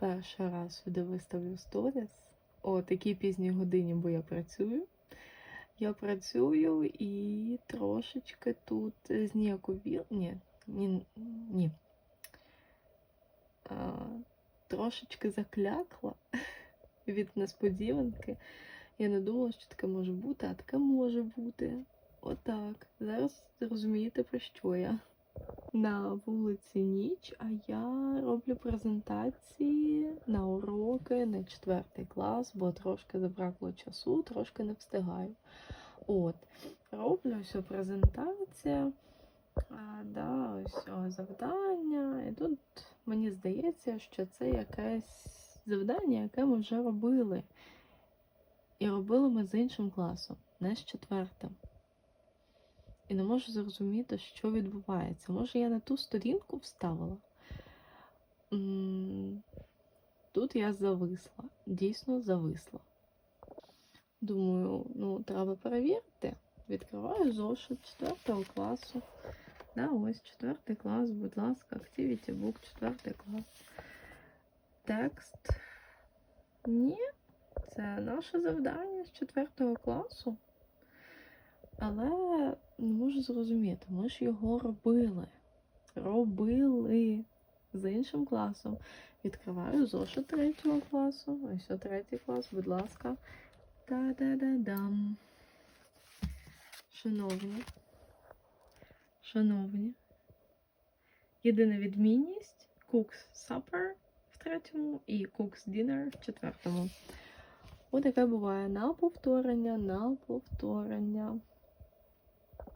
перший раз сюди виставлю сторіс о такій пізній годині, бо я працюю. Я працюю і трошечки тут зніяковіл. Ні, ні, ні. А, трошечки заклякла від несподіванки. Я не думала, що таке може бути, а таке може бути. Отак. Зараз розумієте, про що я. На вулиці ніч, а я роблю презентації на уроки на четвертий клас, бо трошки забракло часу, трошки не встигаю. От, роблю ось презентація, а, да, ось завдання. І тут мені здається, що це якесь завдання, яке ми вже робили. І робили ми з іншим класом, не з четвертим. І не можу зрозуміти, що відбувається. Може, я на ту сторінку вставила? Тут я зависла, дійсно зависла. Думаю, ну, треба перевірити. Відкриваю зошит 4 класу. Да, ось 4 клас, будь ласка, Activity Book, 4 клас. Текст. Ні, це наше завдання з 4 класу. Але не можу зрозуміти, ми ж його робили. Робили з іншим класом. Відкриваю зошит третього класу. Ось третій клас, будь ласка. Та-да-да-дам. Шановні. Шановні. Єдина відмінність Cook's Supper в третьому і Cook's Dinner в четвертому. Ось таке буває на повторення, на повторення.